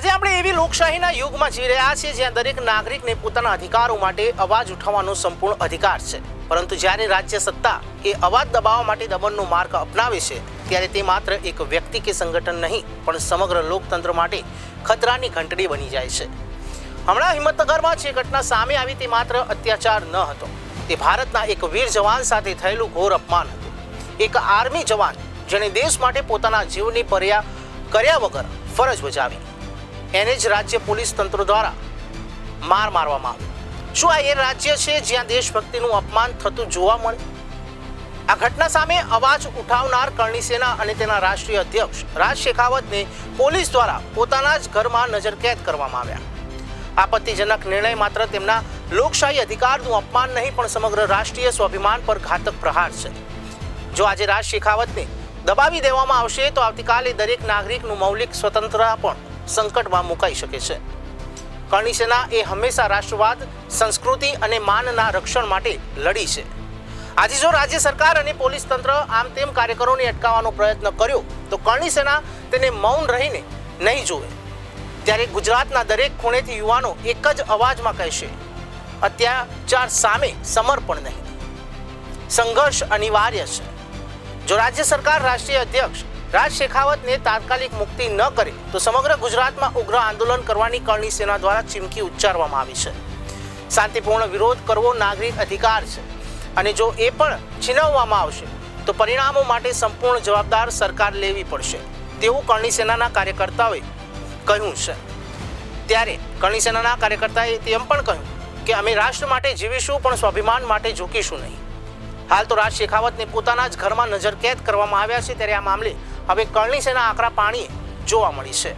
આજે આપણે એવી લોકશાહીના યુગમાં જીવી રહ્યા છીએ જ્યાં દરેક નાગરિકને પોતાના અધિકારો માટે અવાજ ઉઠાવવાનો સંપૂર્ણ અધિકાર છે. પરંતુ જ્યારે રાજ્ય સત્તા એ અવાજ દબાવવા માટે દમનનો માર્ગ અપનાવે છે, ત્યારે તે માત્ર એક વ્યક્તિ કે સંગઠન નહીં, પણ સમગ્ર લોકતંત્ર માટે ખતરાની ઘંટડી બની જાય છે. હમણાં હિંમતનગરમાં જે ઘટના સામે આવી તે માત્ર અત્યાચાર ન હતો. તે ભારતના એક વીર જવાન સાથે થયેલું ઘોર અપમાન હતું. એક આર્મી જવાન જેણે દેશ માટે પોતાના જીવની પર્યા કર્યા વગર ફરજ બજાવી. એને જ રાજ્ય પોલીસ તંત્ર દ્વારા માર મારવામાં આવ્યો. શું આ એ રાજ્ય છે જ્યાં દેશભક્તિનું અપમાન થતું જોવા મળે? આ ઘટના સામે અવાજ ઉઠાવનાર કરણી સેના અને તેના રાષ્ટ્રીય અધ્યક્ષ રાજ શેખાવતને પોલીસ દ્વારા પોતાના જ ઘરમાં નજરકેદ કરવામાં આવ્યા. આપત્તિજનક નિર્ણય માત્ર તેમના લોકશાહી અધિકારનું અપમાન નહીં, પણ સમગ્ર રાષ્ટ્રીય સ્વાભિમાન પર ઘાતક પ્રહાર છે. જો આજે રાજ શેખાવતને દબાવી દેવામાં આવશે, તો આવતીકાલે દરેક નાગરિકનું મૌલિક સ્વતંત્રતા પણ સંકટમાં મુકાઈ શકે છે. કરણી સેના એ હંમેશા રાષ્ટ્રવાદ, સંસ્કૃતિ અને માનના રક્ષણ માટે લડી છે. આજે જો રાજ્ય સરકાર અને પોલીસ તંત્ર આમ તેમ કાર્યકરોને અટકાવવાનો પ્રયત્ન કર્યો, તો કરણી સેના તેને મૌન રહીને નહીં જોવે ત્યારે ગુજરાતના દરેક ખૂણેથી યુવાનો એક જ અવાજમાં કહેશે, અત્યાચાર સામે સમર્પણ નહીં. સંઘર્ષ અનિવાર્ય છે. જો રાજ્ય સરકાર રાષ્ટ્રીય અધ્યક્ષ રાજ શેખાવતને તાત્કાલિક મુક્તિ ન કરે તો સમગ્ર ગુજરાતમાં ઉગ્ર આંદોલન કરવાની કરણી સેના દ્વારા ચીમકી ઉચ્ચારવામાં આવી છે. શાંતિપૂર્ણ વિરોધ કરવો નાગરિક અધિકાર છે અને જો એ પણ છીનવવામાં આવશે, તો પરિણામો માટે સંપૂર્ણ જવાબદાર સરકાર લેવી પડશે, તેવું કરણી સેનાના કાર્યકર્તાઓએ કહ્યું છે. ત્યારે કરણી સેનાના કાર્યકર્તાએ તેમ પણ કહ્યું કે અમે રાષ્ટ્ર માટે જીવીશું પણ સ્વાભિમાન માટે ઝૂકીશું નહીં. હાલ તો રાજ શેખાવતને પોતાના જ ઘરમાં નજરકેદ કરવામાં આવ્યા છે, ત્યારે આ મામલે હવે કરણી સેના આકરા પાણીએ જોવા મળી છે.